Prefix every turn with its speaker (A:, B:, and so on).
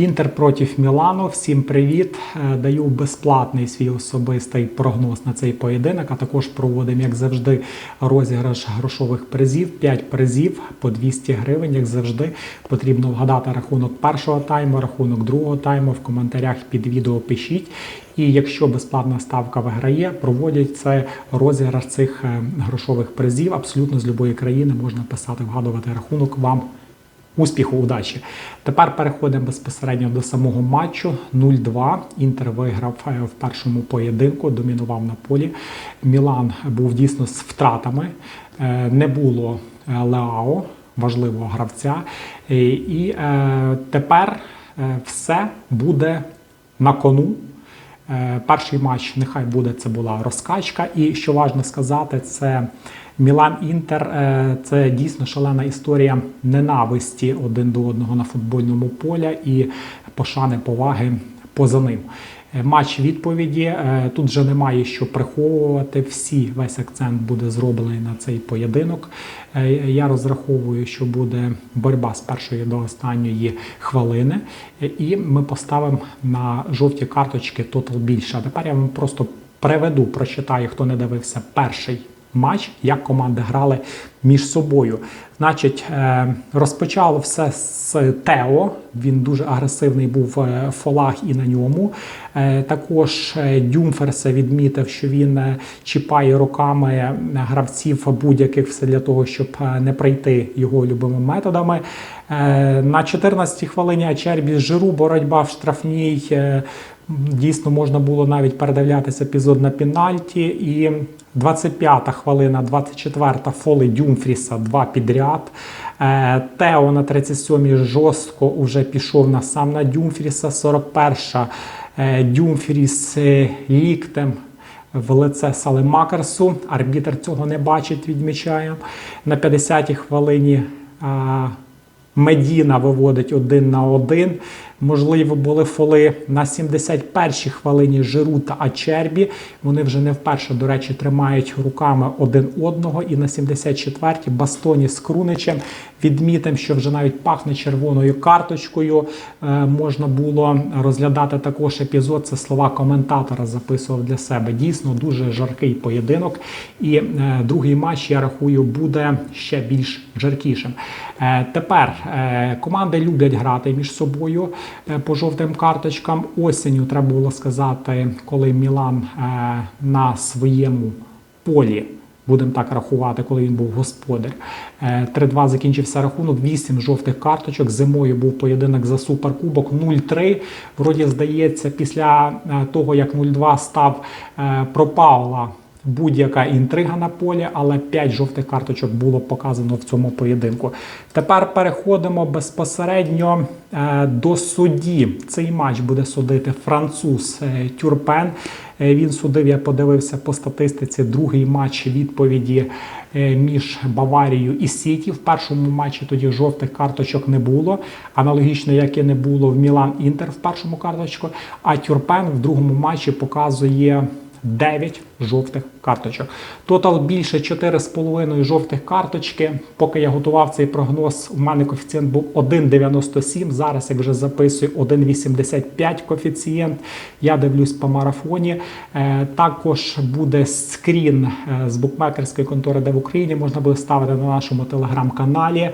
A: Інтер проти Мілану. Всім привіт! Е, Даю безплатний свій особистий прогноз на цей поєдинок. А також проводимо, як завжди, розіграш грошових призів. 5 призів по 200 гривень. Як завжди, потрібно вгадати рахунок першого тайму, рахунок другого тайму. В коментарях під відео пишіть. І якщо безплатна ставка виграє, проводять це розіграш цих е, грошових призів. Абсолютно з будь-якої країни можна писати, вгадувати рахунок вам. Успіху, удачі. Тепер переходимо безпосередньо до самого матчу. 0-2. Інтер виграв е, в першому поєдинку, домінував на полі. Мілан був дійсно з втратами. Е, Не було е, Леао, важливого гравця. І тепер все буде на кону. Е, Перший матч нехай буде це була розкачка. І що важливо сказати, це Мілан Інтер. е, Це дійсно шалена історія ненависті один до одного на футбольному полі і пошани поваги поза ним. Е, Матч відповіді е, тут вже немає що приховувати. Всі весь акцент буде зроблений на цей поєдинок. Е, Я розраховую, що буде боротьба з першої до останньої хвилини, і ми поставимо на жовті карточки тотал більше. А тепер я вам просто приведу, прочитаю, хто не дивився перший матч, як команди грали між собою. Значить, е, розпочало все з Тео. Він дуже агресивний був е, в фолах і на ньому. Е, Також Дюмферс відмітив, що він е, чіпає руками гравців будь-яких все для того, щоб е, не пройти його любими методами. Е, На 14-й хвилині Ачербі Жиру боротьба в штрафній. е, Дійсно, можна було навіть передивлятися епізод на пенальті. І 25-та хвилина, 24-та фоли Дюмфріса, два підряд. Е, Тео на 37-й жорстко вже пішов на сам на Дюмфріса. 41-та е, Дюмфріс ліктем в лице Салемакерсу. Арбітер цього не бачить, відмічаємо. На 50-й хвилині Медіна виводить один на один. Можливо, були фоли на 71-й хвилині Жиру та Ачербі. Вони вже не вперше, до речі, тримають руками один одного. І на 74-й Бастоні з Круничем відмітимо, що вже навіть пахне червоною карточкою. Е, можна було розглядати також епізод. Це слова коментатора записував для себе. Дійсно дуже жаркий поєдинок. І е, другий матч, я рахую, буде ще більш жаркішим. Е, тепер команди люблять грати між собою е, по жовтим карточкам. Осінню треба було сказати, коли Мілан е, на своєму полі. Будемо так рахувати, коли він був господар. Е, 3-2 закінчився рахунок, 8 жовтих карточок. Зимою був поєдинок за суперкубок 0-3. Вроді здається, після е, того, як 0-2 став е, пропала будь-яка інтрига на полі, але 5 жовтих карточок було показано в цьому поєдинку. Тепер переходимо безпосередньо е, до судді. Цей матч буде судити француз е, Тюрпен. Е, Він судив, я подивився по статистиці, другий матч відповіді між Баварією і Сіті. В першому матчі тоді жовтих карточок не було. Аналогічно, як і не було в Мілан Інтер в першому карточку. А Тюрпен в другому матчі показує 9 жовтих карточок. Тотал більше 4,5 жовтих карточки. Поки я готував цей прогноз, у мене коефіцієнт був 1,97. Зараз, як вже записую, 1,85 коефіцієнт. Я дивлюсь по марафоні. Е, Також буде скрін е, з букмекерської контори, де в Україні можна буде ставити на нашому телеграм-каналі.